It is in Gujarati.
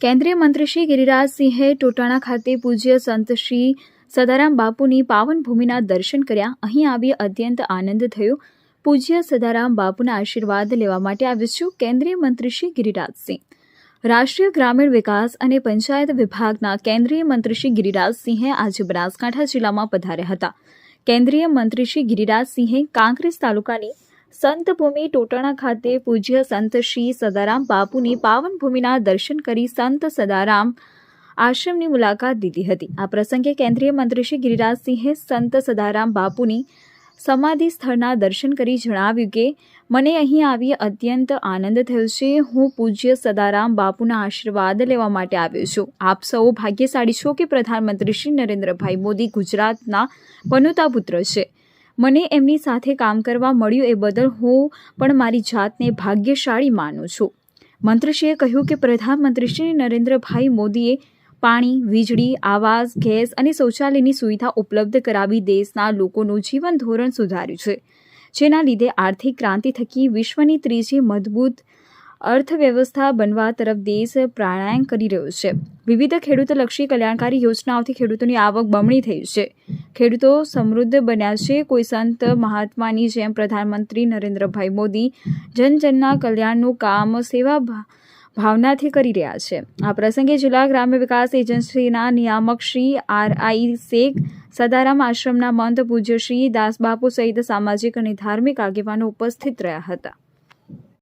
કેન્દ્રીય મંત્રી શ્રી ગિરિરાજસિંહે ટોટાણા ખાતે પૂજ્ય સંત શ્રી સદારામ બાપુની પાવન ભૂમિના દર્શન કર્યા. અહીં આવી અત્યંત આનંદ થયો. પૂજ્ય સદારામ બાપુના આશીર્વાદ લેવા માટે આવ્યો છું કેન્દ્રીય મંત્રી શ્રી ગિરિરાજસિંહ રાષ્ટ્રીય ગ્રામીણ વિકાસ અને પંચાયત વિભાગના કેન્દ્રીય મંત્રી શ્રી ગિરિરાજસિંહે આજે બનાસકાંઠા જિલ્લામાં પધાર્યા હતા. કેન્દ્રીય મંત્રી શ્રી ગિરિરાજસિંહે કાંકરેજ તાલુકાની સંત ભૂમિ ટોટાણા ખાતે પૂજ્ય સંત શ્રી સદારામ બાપુની પાવન ભૂમિના દર્શન કરી સંત સદારામ આશ્રમની મુલાકાત લીધી હતી. આ પ્રસંગે કેન્દ્રીય મંત્રી શ્રી ગિરિરાજસિંહે સંત સદારામ બાપુની સમાધિ સ્થળના દર્શન કરી જણાવ્યું કે, મને અહીં આવી અત્યંત આનંદ થયો છે. હું પૂજ્ય સદારામ બાપુના આશીર્વાદ લેવા માટે આવ્યો છું. આપ સૌ ભાગ્યશાળી છો કે પ્રધાનમંત્રી શ્રી નરેન્દ્રભાઈ મોદી ગુજરાતના પનોતા પુત્ર છે. મને એમની સાથે કામ કરવા મળ્યું એ બદલ હું પણ મારી જાતને ભાગ્યશાળી માનું છું. મંત્રીશ્રીએ કહ્યું કે પ્રધાનમંત્રી શ્રી નરેન્દ્રભાઈ મોદીએ પાણી, વીજળી, આવાસ, ગેસ અને શૌચાલયની સુવિધા ઉપલબ્ધ કરાવી દેશના લોકોનું જીવન ધોરણ સુધાર્યું છે, જેના લીધે આર્થિક ક્રાંતિ થકી વિશ્વની ત્રીજી મજબૂત અર્થવ્યવસ્થા બનવા તરફ દેશ પ્રાણાયામ કરી રહ્યો છે. વિવિધ ખેડૂતલક્ષી કલ્યાણકારી યોજનાઓથી ખેડૂતોની આવક બમણી થઈ છે. ખેડૂતો સમૃદ્ધ બન્યા છે. કોઈ સંત મહાત્માની જેમ પ્રધાનમંત્રી નરેન્દ્રભાઈ મોદી જન જનના કલ્યાણનું કામ સેવા ભાવનાથી કરી રહ્યા છે. આ પ્રસંગે જિલ્લા ગ્રામ્ય વિકાસ એજન્સીના નિયામક શ્રી આર આઈ શેખ, સદારામ આશ્રમના મંત પૂજ્ય શ્રી દાસબાપુ સહિત સામાજિક અને ધાર્મિક આગેવાનો ઉપસ્થિત રહ્યા હતા.